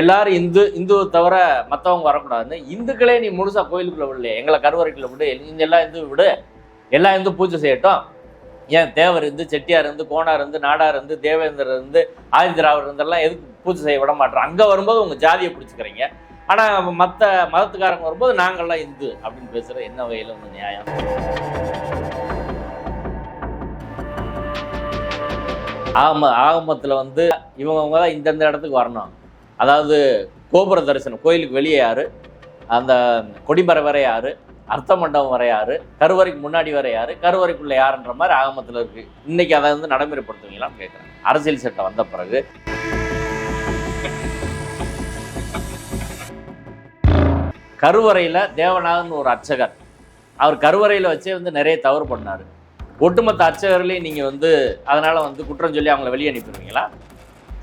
எல்லாரும் இந்து இந்து தவிர மற்றவங்க வரக்கூடாதுன்னு இந்துக்களே நீ முழுசா கோயிலுக்குள்ள விடலையே எங்களை கருவறைக்குள்ள விடு நீங்க எல்லாம் இந்து விடு எல்லா இந்து பூஜை செய்யட்டும். ஏன் தேவர் இருந்து செட்டியார் இருந்து கோனார் இருந்து நாடார் இருந்து தேவேந்தர் இருந்து ஆதிதிராவர் இருந்தெல்லாம் எதுக்கு பூஜை செய்ய விட மாட்டோம்? அங்கே வரும்போது உங்கள் ஜாதியை பிடிச்சிக்கிறீங்க. ஆனால் மற்ற மதத்துக்காரங்க வரும்போது நாங்கள்லாம் இந்து அப்படின்னு பேசுகிற என்ன வகையில் வந்து நியாயம்? ஆகம ஆகமத்தில் வந்து இவங்கவுங்க தான் இந்தந்த இடத்துக்கு வரணும். அதாவது கோபுர தரிசனம். கோயிலுக்கு வெளியே யார்? அந்த கொடிமரம் வரை யார்? அர்த்த மண்டபம் வரை யார்? கருவறைக்கு முன்னாடி வரை யார்? கருவறைக்குள்ள யாருன்ற மாதிரி ஆகமத்தில் இருக்குது இன்னைக்கு அதை வந்து நடைமுறைப்படுத்துவீங்களான்னு கேட்குறேன் அரசியல் சட்டம் வந்த பிறகு. கருவறையில் தேவநாதன் ஒரு அர்ச்சகர். அவர் கருவறையில் வச்சே வந்து நிறைய தவறு பண்ணார். ஒட்டுமொத்த அர்ச்சகர்களையும் நீங்கள் வந்து அதனால் வந்து குற்றம் சொல்லி அவங்கள வெளியே அனுப்பிடுவீங்களா?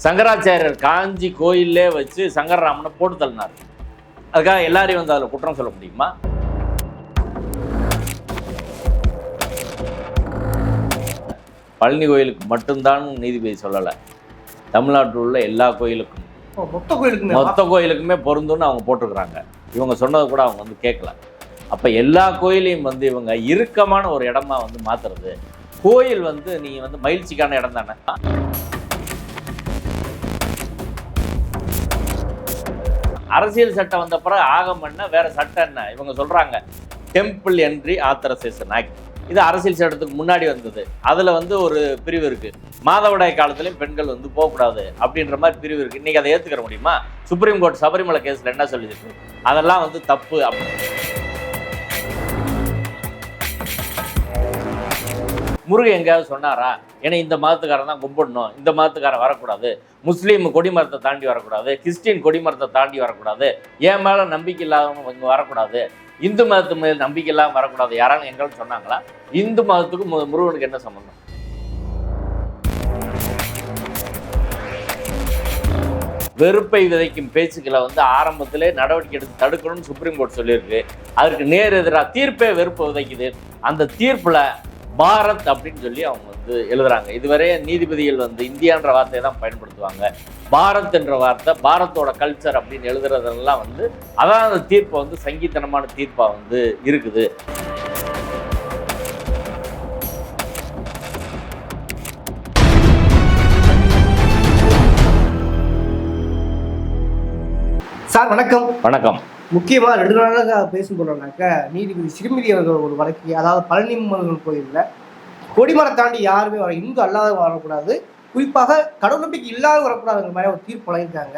சங்கராச்சாரியர் காஞ்சி கோயிலே வச்சு சங்கரராமனை போட்டு தள்ளினார். அதுக்காக எல்லாரையும் வந்து அதில் குற்றம் சொல்ல முடியுமா? பழனி கோயிலுக்கு மட்டும்தான் நீதிபதி சொல்லலை. தமிழ்நாட்டில் உள்ள எல்லா கோயிலுக்கும். மொத்த கோயிலுக்குமே? மொத்த கோயிலுக்குமே பொருந்தும்னு அவங்க போட்டிருக்கிறாங்க இவங்க சொன்னதை கூட அவங்க வந்து கேட்கல. அப்போ எல்லா கோயிலையும் வந்து இவங்க இறுக்கமான ஒரு இடமா வந்து மாத்துறது. கோயில் வந்து நீங்க வந்து மகிழ்ச்சிக்கான இடம் தானே? அரசியல் சட்டம் வந்த பிறகு ஆகமன்னா வேற சட்டம் என்ன? இவங்க சொல்றாங்க டெம்பிள் என்ட்ரி ஆத்தரைசேஷன் ஆக்ட் இது அரசியல் சட்டத்துக்கு முன்னாடி வந்தது. அதுல வந்து ஒரு பிரிவு இருக்கு. மாதவிடாய் காலத்துலேயும் பெண்கள் வந்து போகக்கூடாது அப்படின்ற மாதிரி பிரிவு இருக்கு. இன்னைக்கு அதை ஏத்துக்கிற முடியுமா? சுப்ரீம் கோர்ட் சபரிமலை கேஸ்ல என்ன சொல்லியிருக்கு? அதெல்லாம் வந்து தப்பு அப்படி முருகன் எங்கேயாவது சொன்னாரா? ஏன்னா இந்த மதத்துக்காரன் தான் கும்பிடணும் இந்த மதத்துக்காரன் வரக்கூடாது முஸ்லீம் கொடிமரத்தை தாண்டி வரக்கூடாது கிறிஸ்டின் கொடிமரத்தை தாண்டி வரக்கூடாது என் மேலே நம்பிக்கை இல்லாதவங்க இங்கே வரக்கூடாது இந்து மதத்து மேல் நம்பிக்கை இல்லாமல் வரக்கூடாது யாராலும் எங்கள்னு சொன்னாங்களா? இந்து மதத்துக்கும் முருகனுக்கு என்ன சம்பந்தம்? வெறுப்பை விதைக்கும் பேச்சுக்களை வந்து ஆரம்பத்திலே நடவடிக்கை எடுத்து தடுக்கணும்னு சுப்ரீம் கோர்ட் சொல்லியிருக்கு. அதற்கு நேர் எதிராக தீர்ப்பே வெறுப்பு விதைக்குது. அந்த தீர்ப்பில் பாரத் அப்படின்னு சொல்லி அவங்க வந்து எழுதுறாங்க. இதுவரை நீதிபதிகள் வந்து இந்தியான்ற வார்த்தையை தான் பயன்படுத்துவாங்க. பாரத் என்ற வார்த்தை பாரத்தோட கல்ச்சர் அப்படின்னு எழுதுறதெல்லாம் வந்து அதான் அந்த தீர்ப்பை வந்து சங்கீத்தனமான தீர்ப்பா வந்து இருக்குது. சார் வணக்கம். வணக்கம். முக்கியமா ரெண்டு நாளாக பேசும் நீதிபதி சிறுமிதி அவர்கள் ஒரு வழக்கு அதாவது பழனி முருகன் கோயில்ல கொடிமரம் தாண்டி யாருமே வர இந்து அல்லாத வரக்கூடாது. குறிப்பாக கடவுள் நம்பிக்கை இல்லாத வரக்கூடாதுங்கிற மாதிரி ஒரு தீர்ப்பு வழங்கியிருக்காங்க.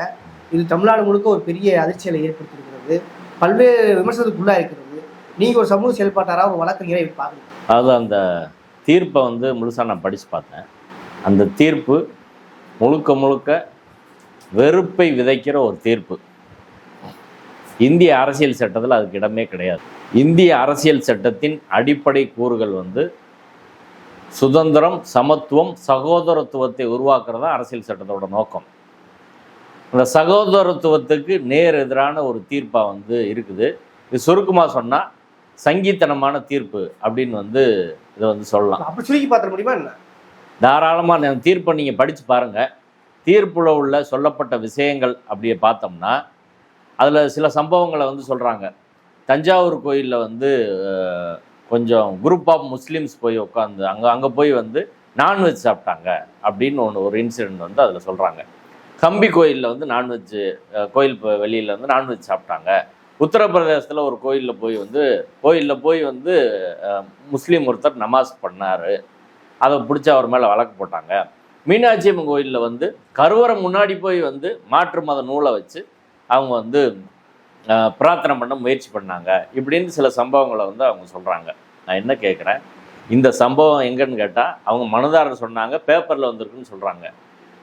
இது தமிழ்நாடு முழுக்க ஒரு பெரிய அதிர்ச்சியை ஏற்படுத்தியிருக்கிறது. பல்வேறு விமர்சனத்துக்குள்ளாக இருக்கிறது. நீங்கள் ஒரு சமூக செயல்பாட்டாராக ஒரு வழக்கறிஞரை பார்க்குறீங்க? அதாவது அந்த தீர்ப்பை வந்து முழுசாக நான் படித்து பார்த்தேன். அந்த தீர்ப்பு முழுக்க முழுக்க வெறுப்பை விதைக்கிற ஒரு தீர்ப்பு. இந்திய அரசியல் சட்டத்தில் அதுக்கு இடமே கிடையாது. இந்திய அரசியல் சட்டத்தின் அடிப்படை கூறுகள் வந்து சுதந்திரம் சமத்துவம் சகோதரத்துவத்தை உருவாக்குறது தான் அரசியல் சட்டத்தோட நோக்கம். அந்த சகோதரத்துவத்துக்கு நேர் எதிரான ஒரு தீர்ப்பாக வந்து இருக்குது. இது சுருக்கமாக சொன்னால் சங்கீத்தனமான தீர்ப்பு அப்படின்னு வந்து இதை வந்து சொல்லலாம். அப்படி சுருக்கி பார்த்துட முடியுமா என்ன? தாராளமாக தீர்ப்பை நீங்கள் படித்து பாருங்கள் தீர்ப்புல உள்ள சொல்லப்பட்ட விஷயங்கள் அப்படியே பார்த்தோம்னா அதில் சில சம்பவங்களை வந்து சொல்கிறாங்க தஞ்சாவூர் கோயிலில் வந்து கொஞ்சம் குரூப் ஆஃப் முஸ்லீம்ஸ் போய் உட்காந்து அங்கே அங்கே போய் வந்து நான்வெஜ் சாப்பிட்டாங்க அப்படின்னு ஒன்று ஒரு இன்சிடெண்ட் வந்து அதில் சொல்கிறாங்க கம்பி கோயிலில் வந்து நான்வெஜ் கோயில் வெளியில் வந்து நான்வெஜ் சாப்பிட்டாங்க. உத்தரப்பிரதேசத்தில் ஒரு கோயிலில் போய் வந்து கோயிலில் போய் வந்து முஸ்லீம் ஒருத்தர் நமாஸ் பண்ணார். அதை பிடிச்சி அவர் மேலே வழக்கு போட்டாங்க. மீனாட்சி அம்மன் கோயிலில் வந்து கருவறை முன்னாடி போய் வந்து மாற்று மத நூலை வச்சு அவங்க வந்து பிரார்த்தனை பண்ண முயற்சி பண்ணாங்க. இப்படின்னு சில சம்பவங்களை வந்து அவங்க சொல்கிறாங்க நான் என்ன கேட்குறேன் இந்த சம்பவம் எங்கன்னு கேட்டால் அவங்க மனுதாரர் சொன்னாங்க பேப்பரில் வந்திருக்குன்னு சொல்கிறாங்க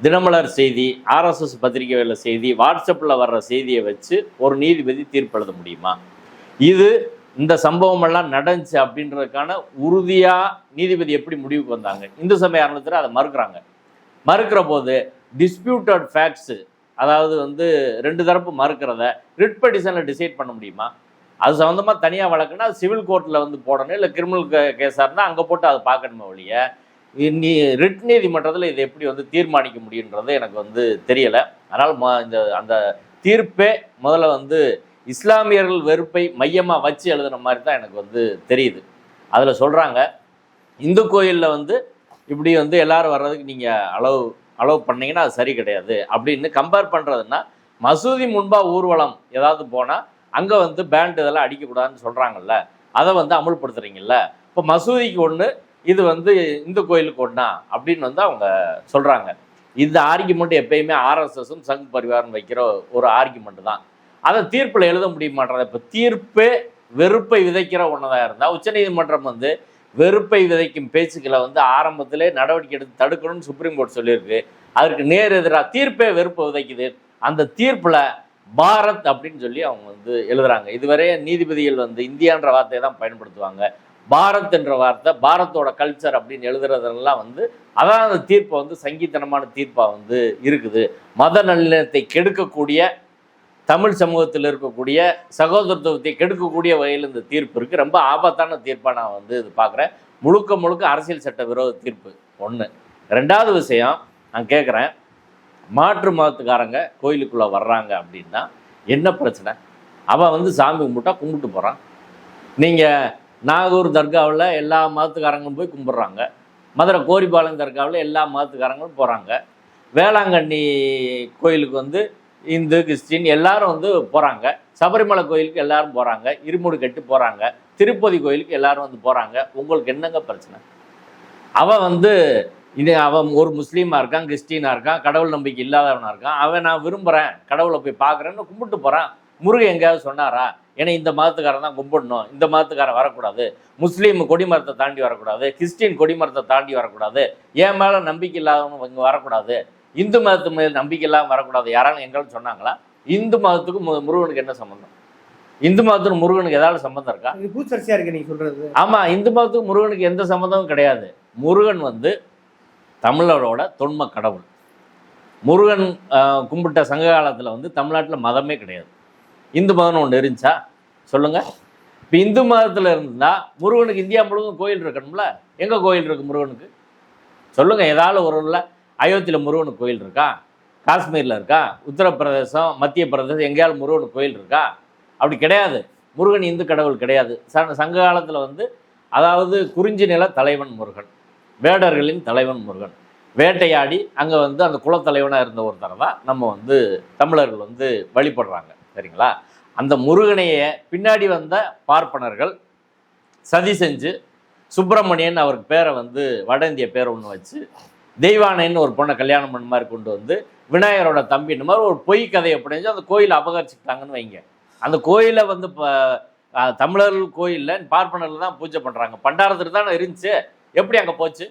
தினமலர் செய்தி ஆர்எஸ்எஸ் பத்திரிகையில் செய்தி வாட்ஸ்அப்பில் வர்ற செய்தியை வச்சு ஒரு நீதிபதி தீர்ப்பு எழுத முடியுமா? இது இந்த சம்பவமெல்லாம் நடந்துச்சு அப்படின்றதுக்கான உறுதியாக நீதிபதி எப்படி முடிவுக்கு வந்தாங்க? இந்து சமய அறநிலையத்துறை அதை மறுக்கிறாங்க. மறுக்கிற போது டிஸ்பியூட்டட் ஃபேக்ட்ஸு அதாவது வந்து ரெண்டு தரப்பு மறுக்கிறத ரிட் பெட்டிஷனில் டிசைட் பண்ண முடியுமா? அது சம்மந்தமாக தனியாக வழக்குன்னா சிவில் கோர்ட்டில் வந்து போடணும் இல்லை கிரிமினல் கேஸாக இருந்தால் அங்கே போட்டு அதை பார்க்கணுமே ஒழிய நீ ரிட் நீதிமன்றத்தில் இதை எப்படி வந்து தீர்மானிக்க முடியுன்றது எனக்கு வந்து தெரியலை. அதனால் ம- இந்த அந்த தீர்ப்பே முதல்ல வந்து இஸ்லாமியர்கள் வெறுப்பை மையமாக வச்சு எழுதுன மாதிரி தான் எனக்கு வந்து தெரியுது. அதில் சொல்கிறாங்க இந்து கோயிலில் வந்து இப்படி வந்து எல்லோரும் வர்றதுக்கு நீங்கள் அளவு அலோவ் பண்ணீங்கன்னா அது சரி கிடையாது. அப்படின்னு கம்பேர் பண்ணுறதுன்னா மசூதி முன்பாக ஊர்வலம் ஏதாவது போனால் அங்கே வந்து பேண்ட் இதெல்லாம் அடிக்கக்கூடாதுன்னு சொல்கிறாங்கல்ல அதை வந்து அமுல்படுத்துகிறீங்கல்ல இப்போ மசூதிக்கு ஒன்று இது வந்து இந்து கோயிலுக்கு ஒன்றா அப்படின்னு வந்து அவங்க சொல்கிறாங்க இந்த ஆர்கியுமெண்ட் எப்பயுமே ஆர்எஸ்எஸும் சங் பரிவாரம் வைக்கிற ஒரு ஆர்கியூமெண்ட் தான். அதை தீர்ப்பில் எழுத முடிய மாட்டேறது இப்போ தீர்ப்பே வெறுப்பை விதைக்கிற ஒன்றதாக இருந்தால் உச்சநீதிமன்றம் வந்து வெறுப்பை விதைக்கும் பேச்சுக்களை வந்து ஆரம்பத்திலே நடவடிக்கை எடுத்து தடுக்கணும்னு சுப்ரீம் கோர்ட் சொல்லியிருக்கு. அதற்கு நேர் எதிராக தீர்ப்பே வெறுப்பை விதைக்குது. அந்த தீர்ப்பில் பாரத் அப்படின்னு சொல்லி அவங்க வந்து எழுதுறாங்க. இதுவரை நீதிபதிகள் வந்து இந்தியான்ற வார்த்தையை தான் பயன்படுத்துவாங்க. பாரத் என்ற வார்த்தை பாரத்தோட கல்ச்சர் அப்படின்னு எழுதுறதெல்லாம் வந்து அதான் அந்த தீர்ப்பை வந்து சங்கீதனமான தீர்ப்பாக வந்து இருக்குது. மத நல்லிணத்தை கெடுக்கக்கூடிய தமிழ் சமூகத்தில் இருக்கக்கூடிய சகோதரத்துவத்தை கெடுக்கக்கூடிய வகையில் இந்த தீர்ப்பு இருக்குது ரொம்ப ஆபத்தான தீர்ப்பாக நான் வந்து இது பார்க்குறேன் முழுக்க முழுக்க அரசியல் சட்ட விரோத தீர்ப்பு ஒன்று ரெண்டாவது விஷயம் நான் கேட்குறேன் மாற்று மதத்துக்காரங்க கோயிலுக்குள்ளே வர்றாங்க அப்படின்னா என்ன பிரச்சனை? அவன் வந்து சாமி கும்பிட்டா கும்பிட்டு போகிறான் நீங்கள் நாகூர் தர்காவில் எல்லா மதத்துக்காரங்களும் போய் கும்பிட்றாங்க. மதுரை கோரிபாளையம் தர்காவில் எல்லா மதத்துக்காரங்களும் போகிறாங்க வேளாங்கண்ணி கோயிலுக்கு வந்து இந்து கிறிஸ்டின் எல்லாரும் வந்து போகிறாங்க சபரிமலை கோயிலுக்கு எல்லாரும் போகிறாங்க இருமுடி கட்டு போகிறாங்க திருப்பதி கோயிலுக்கு எல்லாரும் வந்து போகிறாங்க உங்களுக்கு என்னங்க பிரச்சனை? அவன் வந்து இது அவன் ஒரு முஸ்லீமாக இருக்கான் கிறிஸ்டினாக இருக்கான் கடவுள் நம்பிக்கை இல்லாதவனாக இருக்கான். அவன் நான் விரும்புகிறேன் கடவுளை போய் பார்க்குறேன்னு கும்பிட்டு போகிறான் முருகன் எங்கேயாவது சொன்னாரா? ஏன்னா இந்த மதத்துக்காரன் தான் கும்பிடணும். இந்த மதத்துக்காரன் வரக்கூடாது. முஸ்லீம் கொடிமரத்தை தாண்டி வரக்கூடாது. கிறிஸ்டின் கொடிமரத்தை தாண்டி வரக்கூடாது. என் மேலே நம்பிக்கை இல்லாதவங்க இங்கே வரக்கூடாது. இந்து மதத்து மேல் நம்பிக்கை இல்லாமல் வரக்கூடாது. யாராலும் எங்களும் சொன்னாங்களா? இந்து மதத்துக்கும் முருகனுக்கு என்ன சம்மந்தம் இந்து மதத்துக்கும் முருகனுக்கு ஏதாவது சம்மந்தம் இருக்கா? இது பூச்சரிசியா இருக்கு நீங்க சொல்றது? ஆமா இந்து மதத்துக்கும் முருகனுக்கு எந்த சம்மந்தமும் கிடையாது. முருகன் வந்து தமிழரோட தொன்ம கடவுள். முருகன் கும்பிட்ட சங்க காலத்தில் வந்து தமிழ்நாட்டில் மதமே கிடையாது. இந்து மதம்னு ஒன்று இருந்துச்சா? சொல்லுங்க. இப்போ இந்து மதத்தில் இருந்தா முருகனுக்கு இந்தியா முழுவதும் கோயில் இருக்கணும்ல? எங்க கோயில் இருக்கு முருகனுக்கு? சொல்லுங்க ஏதாவது ஒரு ஊர்ல அயோத்தியில் முருகனுக்கு கோயில் இருக்கா? காஷ்மீரில் இருக்கா? உத்தரப்பிரதேசம் மத்திய பிரதேசம் எங்கேயாவது முருகனுக்கு கோயில் இருக்கா? அப்படி கிடையாது. முருகன் இந்து கடவுள் கிடையாது. ச- சங்க காலத்தில் வந்து அதாவது குறிஞ்சி நில தலைவன் முருகன். வேடர்களின் தலைவன் முருகன். வேட்டையாடி அங்கே வந்து அந்த குலத்தலைவனாக இருந்த ஒருத்தரை தான் நம்ம வந்து தமிழர்கள் வந்து வழிபடுறாங்க. சரிங்களா? அந்த முருகனையே பின்னாடி வந்த பார்ப்பனர்கள் சதி செஞ்சு சுப்பிரமணியன் அவருக்கு பேரை வந்து வட இந்திய பேரை ஒன்று வச்சு தெய்வானைன்னு ஒரு பொண்ணை கல்யாணம் பண்ண மாதிரி கொண்டு வந்து விநாயகரோட தம்பி இந்த மாதிரி ஒரு பொய் கதையை பிடிஞ்சு அந்த கோயிலை அபகரிச்சுக்கிட்டாங்கன்னு வைங்க. அந்த கோயிலை வந்து இப்போ தமிழர்கள் கோயிலில் பார்ப்பனர்கள் தான் பூஜை பண்ணுறாங்க பண்டாரத்துக்கு தானே இருந்துச்சு. எப்படி அங்கே போச்சு?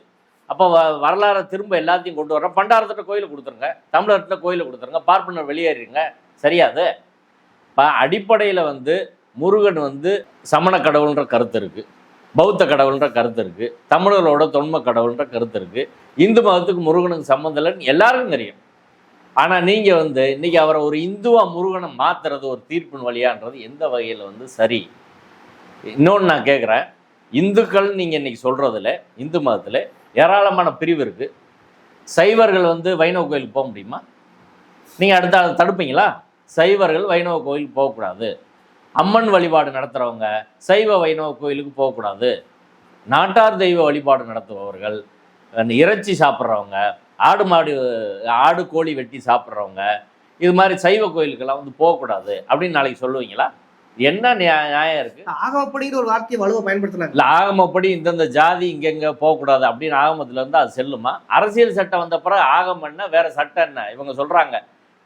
அப்போ வ வரலாறை திரும்ப எல்லாத்தையும் கொண்டு வரோம் பண்டாரத்திட்ட கோயிலை கொடுத்துருங்க. தமிழர்கிட்ட கோயிலை கொடுத்துருங்க. பார்ப்பனர் வெளியேறிங்க சரியாது இப்போ அடிப்படையில் வந்து முருகன் வந்து சமண கடவுள்ன்ற கருத்து இருக்குது பௌத்த கடவுள்ன்ற கருத்து இருக்குது தமிழர்களோட தொன்ம கடவுள்ன்ற கருத்து இருக்குது இந்து மதத்துக்கு முருகனுக்கு சம்மந்தம் இல்லைன்னு எல்லாருக்கும் தெரியும். ஆனால் நீங்கள் வந்து இன்னைக்கு அவரை ஒரு இந்துவா முருகனை மாத்துறது ஒரு தீர்ப்பின் வழியான்றது எந்த வகையில் வந்து சரி? இன்னொன்று நான் கேட்குறேன் இந்துக்கள் நீங்கள் இன்றைக்கி சொல்கிறதுல இந்து மதத்தில் ஏராளமான பிரிவு இருக்குது சைவர்கள் வந்து வைணவ கோயிலுக்கு போக முடியுமா? நீங்கள் அடுத்த அதை தடுப்பீங்களா? சைவர்கள் வைணவ கோயிலுக்கு போகக்கூடாது. அம்மன் வழிபாடு நடத்துகிறவங்க சைவ வைணவ கோயிலுக்கு போகக்கூடாது. நாட்டார் தெய்வ வழிபாடு நடத்துபவர்கள் இறைச்சி சாப்பிட்றவங்க ஆடு மாடு ஆடு கோழி வெட்டி சாப்பிட்றவங்க இது மாதிரி சைவ கோயிலுக்கெல்லாம் வந்து போகக்கூடாது அப்படின்னு நாளைக்கு சொல்லுவீங்களா? என்ன நியா- நியாயம் இருக்குது ஆகமப்படிங்கிற ஒரு வார்த்தையை வலுவா பயன்படுத்தினாங்க. இல்லை ஆகமப்படி இந்தந்த ஜாதி இங்கெங்க போகக்கூடாது அப்படின்னு ஆகமத்துல இருந்து அது செல்லுமா? அரசியல் சட்டம் வந்த பிறகு ஆகமம் என்ன வேற சட்டம் என்ன? இவங்க சொல்றாங்க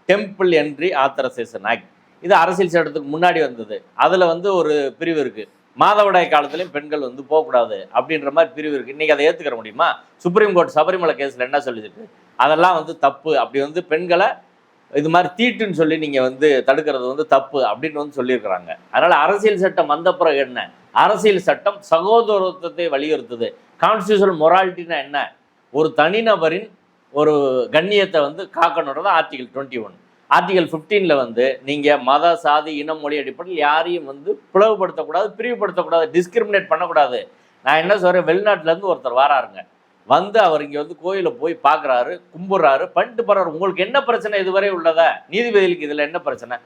டெம்பிள் என்ட்ரி ஆத்தரைசேஷன் ஆக்ட் இது அரசியல் சட்டத்துக்கு முன்னாடி வந்தது. அதில் வந்து ஒரு பிரிவு இருக்குது மாதவிடாய் காலத்துலேயும் பெண்கள் வந்து போகக்கூடாது அப்படின்ற மாதிரி பிரிவு இருக்குது இன்றைக்கி அதை ஏற்றுக்கிற முடியுமா? சுப்ரீம் கோர்ட் சபரிமலை கேஸில் என்ன சொல்லியிருக்கு? அதெல்லாம் வந்து தப்பு. அப்படி வந்து பெண்களை இது மாதிரி தீட்டுன்னு சொல்லி நீங்கள் வந்து தடுக்கிறது வந்து தப்பு அப்படின்னு வந்து சொல்லியிருக்கிறாங்க. அதனால் அரசியல் சட்டம் வந்த பிறகு என்ன? அரசியல் சட்டம் சகோதரத்துவத்தை வலியுறுத்துது. கான்ஸ்டியூஷனல் மொராலிட்டினா என்ன? ஒரு தனிநபரின் ஒரு கண்ணியத்தை வந்து காக்கணுன்றது ஆர்டிகல் டுவெண்ட்டி ஒன் ஆர்டிகல் ஃபிஃப்டீனில் வந்து நீங்கள் மத சாதி இனம் மொழி அடிப்படையில் யாரையும் வந்து பிளவுபடுத்தக்கூடாது பிரிவுபடுத்தக்கூடாது டிஸ்கிரிமினேட் பண்ணக்கூடாது. நான் என்ன சொல்கிறேன் வெளிநாட்டிலேருந்து ஒருத்தர் வராருங்க. வந்து அவர் இங்கே வந்து கோயிலில் போய் பார்க்குறாரு கும்பிட்றாரு பண்ணிட்டு போகிறாரு உங்களுக்கு என்ன பிரச்சனை இதுவரை உள்ளதா? நீதிபதிகளுக்கு இதில் என்ன பிரச்சனை?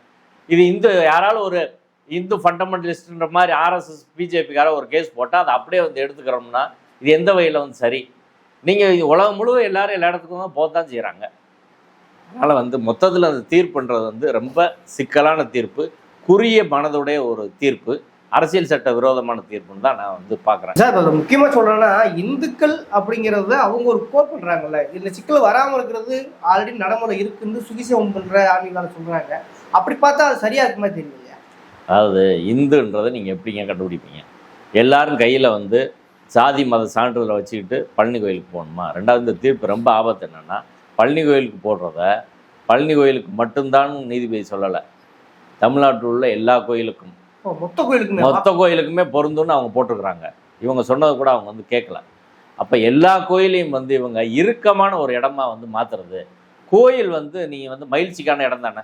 இது இந்து யாராலும் ஒரு இந்து ஃபண்டமெண்டலிஸ்ட்ன்ற மாதிரி ஆர்எஸ்எஸ் பிஜேபிக்கார ஒரு கேஸ் போட்டால் அதை அப்படியே வந்து எடுத்துக்கிறோம்னா இது எந்த வகையில் வந்து சரி? நீங்கள் உலகம் முழுவதும் எல்லாரும் எல்லா இடத்துக்கும் தான் போக தான் செய்கிறாங்க அதனால் வந்து மொத்தத்தில் அந்த தீர்ப்புன்றது வந்து ரொம்ப சிக்கலான தீர்ப்பு குறுகிய மனதுடைய ஒரு தீர்ப்பு அரசியல் சட்ட விரோதமான தீர்ப்புன்னு தான் நான் வந்து பார்க்குறேன் சார் இப்போ முக்கியமா சொல்றேன்னா இந்துக்கள் அப்படிங்கறது அவங்க ஒரு கோட் பண்றாங்கல்ல. இந்த சிக்கல் வராம இருக்கிறது ஆல்ரெடி நடைமுறை இருக்குன்னு சுகிசம் பண்ற ஆன்மீகம் சொல்றாங்க. அப்படி பார்த்தா அது சரியா இருக்குமா தெரியலையா? அதாவது இந்துன்றதை நீங்கள் எப்படிங்க கண்டுபிடிப்பீங்க? எல்லாரும் கையில் வந்து சாதி மத சான்றிதழை வச்சுக்கிட்டு பழனி கோயிலுக்கு போகணுமா? ரெண்டாவது இந்த தீர்ப்பு ரொம்ப ஆபத்து என்னென்னா பழனி கோயிலுக்கு போடுறத பழனி கோயிலுக்கு மட்டும்தான் நீதிபதி சொல்லலை. தமிழ்நாட்டில் உள்ள எல்லா கோயிலுக்கும். மொத்த கோயிலுக்குமே? மொத்த கோயிலுக்குமே பொருந்தும்னு அவங்க போட்டிருக்கிறாங்க இவங்க சொன்னதை கூட அவங்க வந்து கேட்கல. அப்போ எல்லா கோயிலையும் வந்து இவங்க இறுக்கமான ஒரு இடமா வந்து மாத்துறது கோயில் வந்து நீங்கள் வந்து மகிழ்ச்சிக்கான இடம் தானே.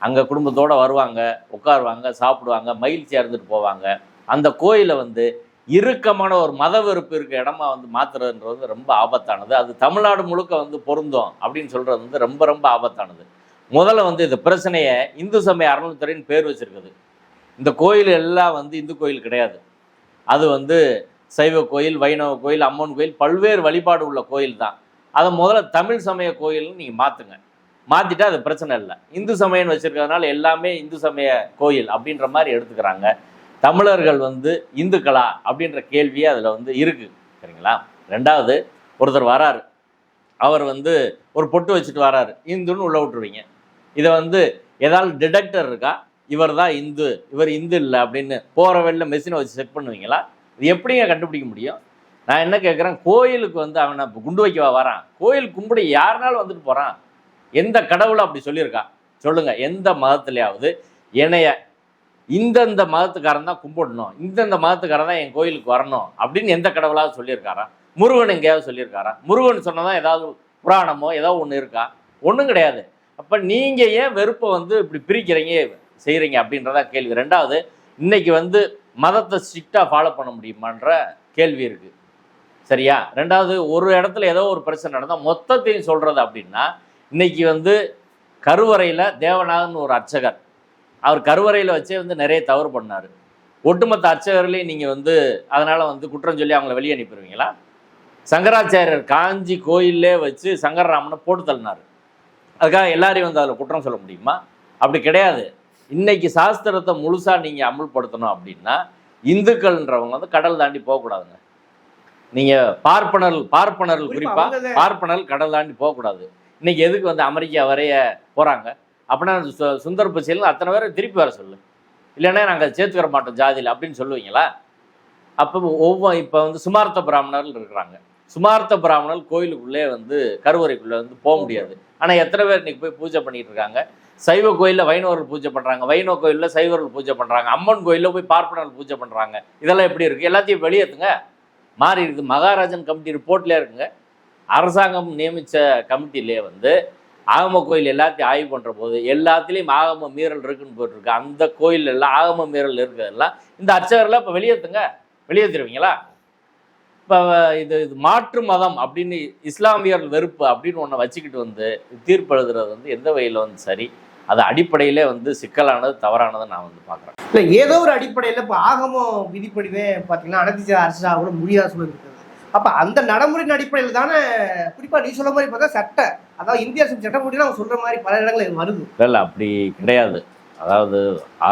அங்கே குடும்பத்தோடு வருவாங்க உட்காருவாங்க சாப்பிடுவாங்க மகிழ்ச்சியாக இருந்துட்டு போவாங்க. அந்த கோயிலை வந்து இறுக்கமான ஒரு மத வெறுப்பு இருக்க இடமா வந்து மாத்துறதுன்றது ரொம்ப ஆபத்தானது. அது தமிழ்நாடு முழுக்க வந்து பொருந்தும் அப்படின்னு சொல்கிறது வந்து ரொம்ப ரொம்ப ஆபத்தானது. முதல்ல வந்து இந்த பிரச்சனையை இந்து சமய அறநிலைத்துறைன்னு பேர் வச்சிருக்குது. இந்த கோயில் எல்லாம் வந்து இந்து கோயில் கிடையாது. அது வந்து சைவ கோயில் வைணவ கோயில் அம்மன் கோயில் பல்வேறு வழிபாடு உள்ள கோயில் தான். அதை முதல்ல தமிழ் சமய கோயில்னு நீங்கள் மாற்றுங்க மாற்றிட்டா அது பிரச்சனை இல்லை. இந்து சமயம்னு வச்சுருக்கிறதுனால எல்லாமே இந்து சமய கோயில் அப்படின்ற மாதிரி எடுத்துக்கிறாங்க. தமிழர்கள் வந்து இந்துக்களா அப்படின்ற கேள்வியே அதில் வந்து இருக்குது சரிங்களா? ரெண்டாவது ஒருத்தர் வராரு. அவர் வந்து ஒரு பொட்டு வச்சுட்டு வராரு. இந்துன்னு உள்ள விட்டுருவீங்க. இதை வந்து ஏதாவது டிடெக்டர் இருக்கா? இவர் தான் இந்து இவர் இந்து இல்லை அப்படின்னு போகிற வெளில மெஷினை வச்சு செக் பண்ணுவீங்களா? இது எப்படிங்க கண்டுபிடிக்க முடியும்? நான் என்ன கேட்குறேன் கோயிலுக்கு வந்து அவனை குண்டு வைக்கவா வரான்? கோயில் கும்பிட யாருனாலும் வந்துட்டு போகிறான் எந்த கடவுளை அப்படி சொல்லியிருக்கா? சொல்லுங்கள் எந்த மதத்துலையாவது என்னைய இந்தந்த மதத்துக்காரன் தான் கும்பிடணும் இந்தந்த மதத்துக்காரன் தான் என் கோயிலுக்கு வரணும் அப்படின்னு எந்த கடவுளாவது சொல்லியிருக்காரா? முருகன் எங்கேயாவது சொல்லியிருக்காரா? முருகன் சொன்னதான் ஏதாவது புராணமோ ஏதோ ஒன்று இருக்கா? ஒன்றும் கிடையாது. அப்போ நீங்கள் ஏன் வெறுப்பை வந்து இப்படி பிரிக்கிறீங்க செய்கிறீங்க அப்படின்றதா கேள்வி. ரெண்டாவது இன்னைக்கு வந்து மதத்தை ஸ்ட்ரிக்டாக ஃபாலோ பண்ண முடியுமான்ற கேள்வி இருக்குது சரியா? ரெண்டாவது ஒரு இடத்துல ஏதோ ஒரு பிரச்சனை நடந்தால் மொத்தத்தையும் சொல்கிறது அப்படின்னா இன்னைக்கு வந்து கருவறையில் தேவநாதன் ஒரு அர்ச்சகர். அவர் கருவறையில் வச்சே வந்து நிறைய தவறு பண்ணார். ஒட்டுமொத்த அர்ச்சகர்களையும் நீங்கள் வந்து அதனால் வந்து குற்றம் சொல்லி அவங்கள வெளியே அனுப்பிடுவீங்களா? சங்கராச்சாரியர் காஞ்சி கோயிலே வச்சு சங்கரராமனை போட்டு தள்ளினார். அதுக்காக எல்லாரையும் வந்து அதில் குற்றம் சொல்ல முடியுமா? அப்படி கிடையாது. இன்னைக்கு சாஸ்திரத்தை முழுசாக நீங்கள் அமுல்படுத்தணும் அப்படின்னா இந்துக்கள்ன்றவங்க வந்து கடல் தாண்டி போகக்கூடாதுங்க நீங்கள் பார்ப்பனர் பார்ப்பனர்கள் குறிப்பா குறிப்பாக பார்ப்பனர்கள் கடல் தாண்டி போகக்கூடாது இன்னைக்கு எதுக்கு வந்து அமெரிக்கா வரைய போகிறாங்க அப்படின்னா சு- சுந்தர் பிச்சையில் அத்தனை பேரை திருப்பி வர சொல்லு. இல்லைன்னா நாங்கள் சேர்த்துக்கிற மாட்டோம் ஜாதியில் அப்படின்னு சொல்லுவீங்களா? அப்போ ஒவ்வொரு இப்போ வந்து சுமார்த்த பிராமணர்கள் இருக்கிறாங்க. சுமார்த்த பிராமணர்கள் கோயிலுக்குள்ளே வந்து கருவறைக்குள்ளே வந்து போக முடியாது. ஆனால் எத்தனை பேர் இன்னைக்கு போய் பூஜை பண்ணிகிட்டு இருக்காங்க? சைவ கோயிலில் வைணவர்கள் பூஜை பண்ணுறாங்க வைணவ கோயிலில் சைவர்கள் பூஜை பண்ணுறாங்க அம்மன் கோயிலில் போய் பார்ப்பனர்கள் பூஜை பண்ணுறாங்க இதெல்லாம் எப்படி இருக்குது எல்லாத்தையும் வெளியேற்றுங்க மாறி இருக்குது. மகாராஜன் கமிட்டி ரிப்போர்ட்லேயே இருக்குங்க. அரசாங்கம் நியமித்த கமிட்டிலே வந்து ஆகம கோயில் எல்லாத்தையும் ஆய்வு பண்ணுற போது எல்லாத்துலேயும் ஆகம மீறல் இருக்குன்னு போட்டிருக்கு அந்த கோயில் எல்லாம் ஆகம மீறல் இருக்கிறதெல்லாம் இந்த அர்ச்சகர்லாம் இப்போ வெளியேற்றுங்க வெளியேற்றிடுவீங்களா இப்போ இது இது மாற்று மதம் அப்படின்னு இஸ்லாமியர்கள் வெறுப்பு அப்படின்னு ஒன்றை வச்சுக்கிட்டு வந்து தீர்ப்பு எழுதுறது வந்து எந்த வகையில் வந்து சரி? அது அடிப்படையிலே வந்து சிக்கலானது தவறானதை நான் வந்து பார்க்குறேன் இல்லை ஏதோ ஒரு அடிப்படையில் இப்போ ஆகமோ விதிப்படிவே பார்த்தீங்கன்னா அனைத்து அரசாக கூட முடியாத சூழல் அப்ப அந்த நடைமுறையின் அடிப்படையில் தானே குறிப்பா நீ சொல்ல மாதிரி பார்த்தா சட்ட. அதாவது இந்திய அரசு சட்டம் அவங்க சொல்ற மாதிரி பல இடங்களில் வருது. இல்லை அப்படி கிடையாது. அதாவது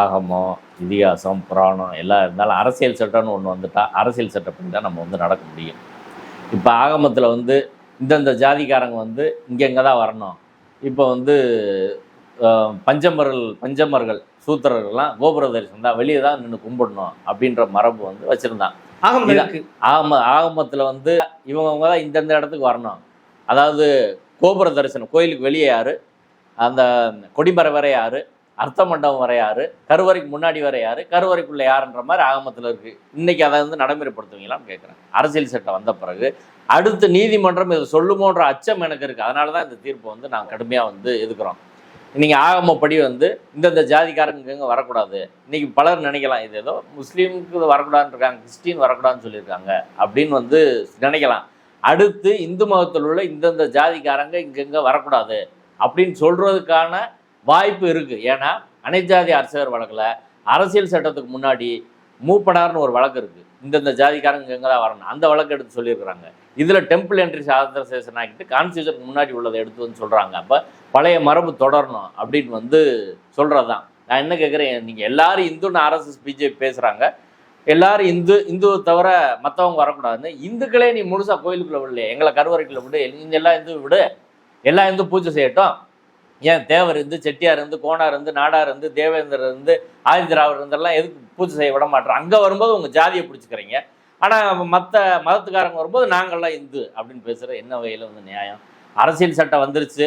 ஆகமம் இதிகாசம் புராணம் எல்லாம் இருந்தாலும் அரசியல் சட்டம்னு ஒன்று வந்துட்டா அரசியல் சட்டப்படி தான் நம்ம வந்து நடக்க முடியும். இப்போ ஆகமத்தில் வந்து இந்தந்த ஜாதிக்காரங்க வந்து இங்கே இங்கே தான் வரணும். இப்போ வந்து பஞ்சமர்கள் பஞ்சமர்கள் சூத்திரர்கள்லாம் கோபுர தரிசனம் தான் வெளியே தான் நின்று கும்பிடணும் அப்படின்ற மரபு வந்து வச்சுருந்தான். ஆகமம். இருக்கு. ஆகம ஆகமத்தில் வந்து இவங்கவங்க தான் இந்தந்த இடத்துக்கு வரணும். அதாவது கோபுர தரிசனம் கோயிலுக்கு வெளியே யாரு? அந்த கொடிமர வரை யாரு? அர்த்த மண்டபம் வரை யாரு? கருவறைக்கு முன்னாடி வரை யாரு? கருவறைக்குள்ள யாருன்ற மாதிரி ஆகமத்தில் இருக்கு. இன்னைக்கு அதை வந்து நடைமுறைப்படுத்துவீங்களான்னு கேட்குறேன் அரசியல் சட்டம் வந்த பிறகு அடுத்து நீதிமன்றம் இதை சொல்லுமோன்ற அச்சம் எனக்கு இருக்கு. அதனால தான் இந்த தீர்ப்பை வந்து நான் கடுமையாக வந்து எதுக்குறோம் நீங்கள் ஆகமப்படி வந்து இந்தந்த ஜாதிக்காரங்க இங்கே வரக்கூடாது. இன்னைக்கு பலர் நினைக்கலாம் இது ஏதோ முஸ்லீமுக்கு இது வரக்கூடாதுன்னு இருக்காங்க கிறிஸ்டின் வரக்கூடாதுன்னு சொல்லியிருக்காங்க அப்படின்னு வந்து நினைக்கலாம். அடுத்து இந்து மதத்தில் உள்ள இந்தந்த ஜாதிக்காரங்க இங்கெங்கே வரக்கூடாது அப்படின்னு சொல்கிறதுக்கான வாய்ப்பு இருக்குது ஏன்னா அனைஜாதி அரசர் வழக்கில் அரசியல் சட்டத்துக்கு முன்னாடி மூப்பனார்னு ஒரு வழக்கு இருக்குது இந்தந்த ஜாதிக்காரங்க இங்கே தான் வரணும். அந்த வழக்கு எடுத்து சொல்லியிருக்கிறாங்க. இதில் டெம்பிள் என்ட்ரிஸ் ஆதரைசேஷன் ஆகிட்டு கான்ஸ்டியூஷனுக்கு முன்னாடி உள்ளதை எடுத்து வந்து சொல்கிறாங்க அப்போ பழைய மரபு தொடரணும் அப்படின்னு வந்து சொல்கிறது தான் நான் என்ன கேட்குறேன் நீங்கள் எல்லாரும் இந்துன்னு ஆர்எஸ்எஸ் பிஜேபி பேசுகிறாங்க எல்லாரும் இந்து இந்துவை தவிர மற்றவங்க வரக்கூடாதுன்னு. இந்துக்களே நீ முழுசாக கோயிலுக்குள்ளே விடலையே. எங்களை கருவறைக்குள்ளே விடு. நீங்க எல்லாம் இந்து விடு. எல்லா இந்து பூஜை செய்யட்டும். ஏன் தேவர் இருந்து செட்டியார் இருந்து கோனார் இருந்து நாடார் இருந்து தேவேந்திரர் இருந்து ஆதிதிராவர் இருந்தெல்லாம் எதுக்கு பூஜை செய்ய விட மாட்டோம்? அங்கே வரும்போது உங்கள் ஜாதியை பிடிச்சிக்கிறீங்க. ஆனால் மற்ற மதத்துக்காரங்க வரும்போது நாங்கள்லாம் இந்து அப்படின்னு பேசுகிற என்ன வகையில் வந்து நியாயம்? அரசியல் சட்டம் வந்துருச்சு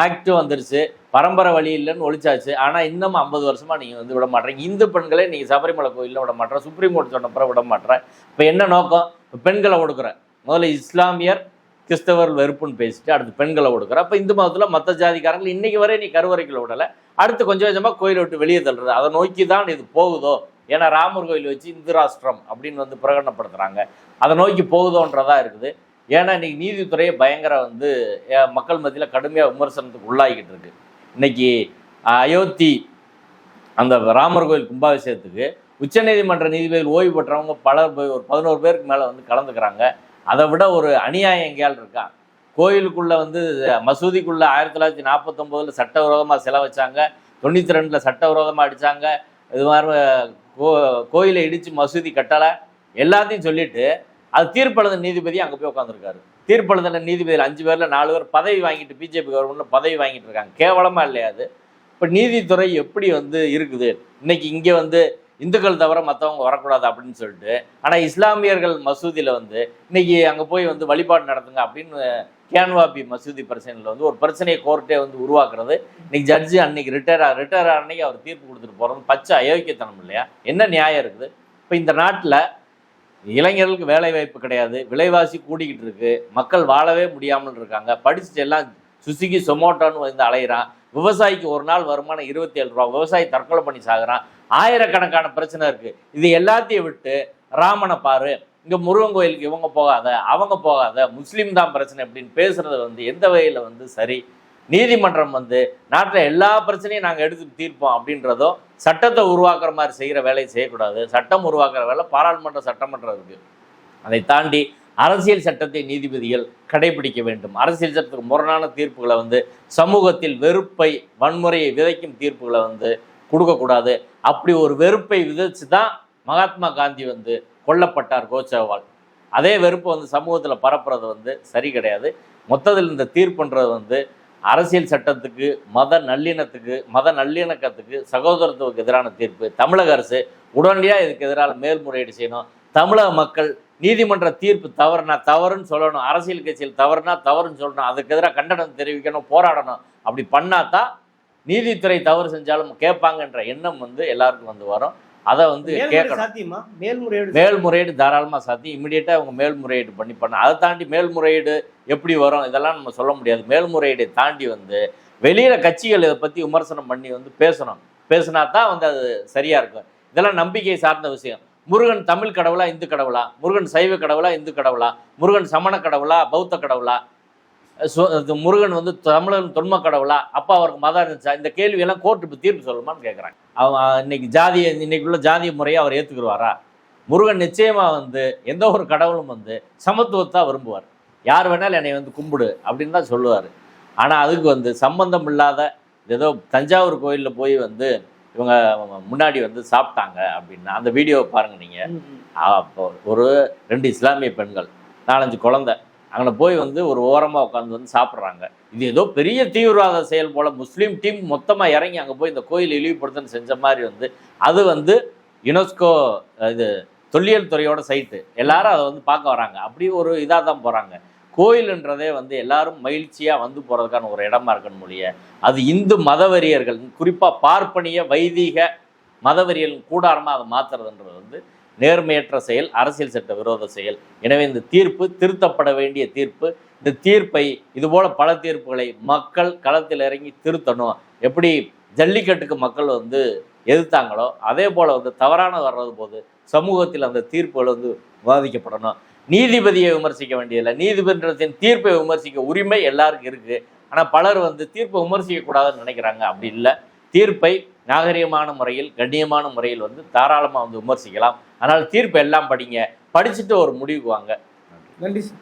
ஆக்டும் வந்துருச்சு பரம்பரை வழி இல்லைன்னு ஒழிச்சாச்சு. ஆனால் இன்னும் ஐம்பது வருஷமாக நீங்கள் வந்து விட மாட்டேறீங்க இந்து பெண்களே நீங்கள் சபரிமலை கோயிலில் விட மாட்டேற சுப்ரீம் கோர்ட் சொன்ன பிறகு விட மாட்டேற இப்போ என்ன நோக்கம்? பெண்களை ஒடுக்குற. முதல்ல இஸ்லாமியர் கிறிஸ்தவர் வெறுப்புன்னு பேசிட்டு அடுத்து பெண்களை ஒடுக்குற. அப்போ இந்து மதத்தில் மற்ற ஜாதிக்காரங்கள் இன்னைக்கு வரை நீ கருவறைக்குள்ள விடலை. அடுத்து கொஞ்சம் கொஞ்சமாக கோயிலை விட்டு வெளியே தள்ளுறது. அதை நோக்கி தான் இது போகுதோ? ஏன்னா ராமர் கோயில் வச்சு இந்து ராஷ்டிரம் அப்படின்னு வந்து பிரகடனப்படுத்துகிறாங்க அதை நோக்கி போகுதோன்றதா இருக்குது. ஏன்னா இன்னைக்கு நீதித்துறையை பயங்கர வந்து மக்கள் மத்தியில் கடுமையாக விமர்சனத்துக்கு உள்ளாகிக்கிட்டு இருக்கு. இன்னைக்கு அயோத்தி அந்த ராமர் கோயில் கும்பாபிஷேகத்துக்கு உச்சநீதிமன்ற நீதிபதிகள் ஓய்வு பெற்றவங்க பலர் போய் ஒரு பதினோரு பேருக்கு மேலே வந்து கலந்துக்கிறாங்க. அதை விட ஒரு அநியாயம் எங்கேயால் இருக்கா? கோயிலுக்குள்ளே வந்து மசூதிக்குள்ளே ஆயிரத்தி தொள்ளாயிரத்தி நாற்பத்தொம்போதில் சட்டவிரோதமாக செலவச்சாங்க. தொண்ணூற்றி ரெண்டில் சட்டவிரோதமாக அடித்தாங்க இது மாதிரி கோ கோயிலை இடித்து மசூதி கட்டலை. எல்லாத்தையும் சொல்லிட்டு அது தீர்ப்பெழுத நீதிபதி அங்கே போய் உட்காந்துருக்காரு தீர்ப்பெழுதின நீதிபதியில் அஞ்சு பேரில் நாலு பேர் பதவி வாங்கிட்டு பிஜேபி கவர்மெண்ட்டில் பதவி வாங்கிட்டு இருக்காங்க. கேவலமாக இல்லையா அது? இப்போ நீதித்துறை எப்படி வந்து இருக்குது? இன்னைக்கு இங்கே வந்து இந்துக்கள் தவிர மற்றவங்க வரக்கூடாது அப்படின்னு சொல்லிட்டு ஆனால் இஸ்லாமியர்கள் மசூதியில் வந்து இன்னைக்கு அங்கே போய் வந்து வழிபாடு நடத்துங்க அப்படின்னு கேன்வாபி மசூதி பிரச்சனையில் வந்து ஒரு பிரச்சனையை கோர்ட்டே வந்து உருவாக்குறது. இன்னைக்கு ஜட்ஜு அன்னைக்கு ரிட்டையர் ரிட்டையர் அன்னைக்கு அவர் தீர்ப்பு கொடுத்துட்டு போகிறது பச்சை அயோக்கியத்தனம் இல்லையா? என்ன நியாயம் இருக்குது? இப்போ இந்த நாட்டில் இளைஞர்களுக்கு வேலை வாய்ப்பு கிடையாது. விலைவாசி கூடிக்கிட்டு இருக்கு. மக்கள் வாழவே முடியாமல் இருக்காங்க. படிச்சுட்டு எல்லாம் சுசுகி சொமோட்டோன்னு வந்து அலையிறான். விவசாயிக்கு ஒரு நாள் வருமானம் இருபத்தி ஏழு ரூபா. விவசாயி தற்கொலை பண்ணி சாகுறான். ஆயிரக்கணக்கான பிரச்சனை இருக்கு. இது எல்லாத்தையும் விட்டு ராமனை பாரு. இங்க முருகன் கோயிலுக்கு இவங்க போகாத அவங்க போகாத முஸ்லீம் தான் பிரச்சனை அப்படின்னு பேசுறது வந்து எந்த வகையில வந்து சரி? நீதிமன்றம் வந்து நாட்டில் எல்லா பிரச்சனையும் நாங்கள் எடுத்து தீர்ப்போம் அப்படின்றதோ சட்டத்தை உருவாக்குற மாதிரி செய்கிற வேலையை செய்யக்கூடாது. சட்டம் உருவாக்குற வேலை பாராளுமன்ற சட்டமன்றம் இருக்குது அதை தாண்டி அரசியல் சட்டத்தை நீதிபதிகள் கடைபிடிக்க வேண்டும். அரசியல் சட்டத்துக்கு முரணான தீர்ப்புகளை வந்து சமூகத்தில் வெறுப்பை வன்முறையை விதைக்கும் தீர்ப்புகளை வந்து கொடுக்கக்கூடாது. அப்படி ஒரு வெறுப்பை விதைச்சு தான் மகாத்மா காந்தி வந்து கொல்லப்பட்டார் கோச்சவால். அதே வெறுப்பு வந்து சமூகத்தில் பரப்புறது வந்து சரி கிடையாது. மொத்தத்தில் இந்த தீர்ப்புன்றது வந்து அரசியல் சட்டத்துக்கு மத நல்லிணத்துக்கு மத நல்லிணக்கத்துக்கு சகோதரத்துக்கு எதிரான தீர்ப்பு. தமிழக அரசு உடனடியாக இதுக்கு எதிராக மேல்முறையீடு செய்யணும். தமிழக மக்கள் நீதிமன்ற தீர்ப்பு தவறுனா தவறுன்னு சொல்லணும். அரசியல் கட்சியில் தவறுனா தவறுன்னு சொல்லணும். அதுக்கு எதிராக கண்டனம் தெரிவிக்கணும் போராடணும். அப்படி பண்ணாதான் நீதித்துறை தவறு செஞ்சாலும் கேட்பாங்கன்ற எண்ணம் வந்து எல்லாருக்கும் வந்து வரும். அதை வந்து கேட்கணும். மேல்முறையீடு மேல்முறையீடு தாராளமாக சாத்தி இமிடியேட்டாக அவங்க மேல்முறையீடு பண்ணி பண்ண அதை தாண்டி மேல்முறையீடு எப்படி வரும்? இதெல்லாம் நம்ம சொல்ல முடியாது. மேல்முறையீடை தாண்டி வந்து வெளியில் கட்சிகள் இதை பற்றி விமர்சனம் பண்ணி வந்து பேசணும். பேசினா தான் வந்து அது சரியாக இருக்கும். இதெல்லாம் நம்பிக்கை சார்ந்த விஷயம். முருகன் தமிழ் கடவுளா இந்து கடவுளா? முருகன் சைவ கடவுளா இந்து கடவுளா? முருகன் சமண கடவுளா பௌத்த கடவுளா? சு- முருகன் வந்து தமிழன் தொன்ம கடவுளா? அப்பா அவருக்கு மதம் இருந்துச்சா? இந்த கேள்வியெல்லாம் கோர்ட்டு இப்போ தீர்ப்பு சொல்லுமான்னு கேட்குறாங்க அவன் இன்னைக்கு ஜாதிய இன்னைக்கு உள்ள ஜாதிய முறையை அவர் ஏற்றுக்குருவாரா முருகன் நிச்சயமாக வந்து எந்த ஒரு கடவுளும் வந்து சமத்துவத்தை விரும்புவார். யார் வேணாலும் என்னை வந்து கும்பிடு அப்படின்னு தான் சொல்லுவார். ஆனால் அதுக்கு வந்து சம்பந்தம் இல்லாத ஏதோ தஞ்சாவூர் கோயிலில் போய் வந்து இவங்க முன்னாடி வந்து சாப்பிட்டாங்க அப்படின்னா அந்த வீடியோவை பாருங்க நீங்கள் ஒரு ரெண்டு இஸ்லாமிய பெண்கள் நாலஞ்சு குழந்தை அங்கே போய் வந்து ஒரு ஓரமாக உட்காந்து வந்து சாப்பிட்றாங்க. இது ஏதோ பெரிய தீவிரவாத செயல் போல முஸ்லீம் டீம் மொத்தமாக இறங்கி அங்கே போய் இந்த கோயில் இழிவுபடுத்தன்னு செஞ்ச மாதிரி வந்து அது வந்து யுனெஸ்கோ இது தொல்லியல் துறையோட சைட்டு. எல்லாரும் அதை வந்து பார்க்க வராங்க. அப்படி ஒரு இதாக தான் போகிறாங்க கோயிலுன்றதே வந்து எல்லாரும் மகிழ்ச்சியாக வந்து போகிறதுக்கான ஒரு இடமா இருக்கணும் மொழிய அது இந்து மதவெறியர்கள் குறிப்பாக பார்ப்பனிய வைதீக மதவெறியல் கூடாரமாக அதை மாற்றுறதுன்றது வந்து நேர்மையற்ற செயல் அரசியல் சட்ட விரோத செயல். எனவே இந்த தீர்ப்பு திருத்தப்பட வேண்டிய தீர்ப்பு இந்த தீர்ப்பை இதுபோல் பல தீர்ப்புகளை மக்கள் களத்தில் இறங்கி திருத்தணும். எப்படி ஜல்லிக்கட்டுக்கு மக்கள் வந்து எதிர்த்தாங்களோ அதே போல் வந்து தவறான வர்றது போது சமூகத்தில் அந்த தீர்ப்புகள் வந்து விவாதிக்கப்படணும் நீதிபதியை விமர்சிக்க வேண்டியதில்லை. நீதிமன்றத்தின் தீர்ப்பை விமர்சிக்க உரிமை எல்லாருக்கும் இருக்குது ஆனால் பலர் வந்து தீர்ப்பை விமர்சிக்க கூடாதுன்னு நினைக்கிறாங்க. அப்படி இல்லை. தீர்ப்பை நாகரிகமான முறையில் கண்ணியமான முறையில் வந்து தாராளமாக வந்து விமர்சிக்கலாம். அதனால் தீர்ப்பு எல்லாம் படிங்க. படிச்சுட்டு ஒரு முடிவுக்கு வாங்க. நன்றி சார்.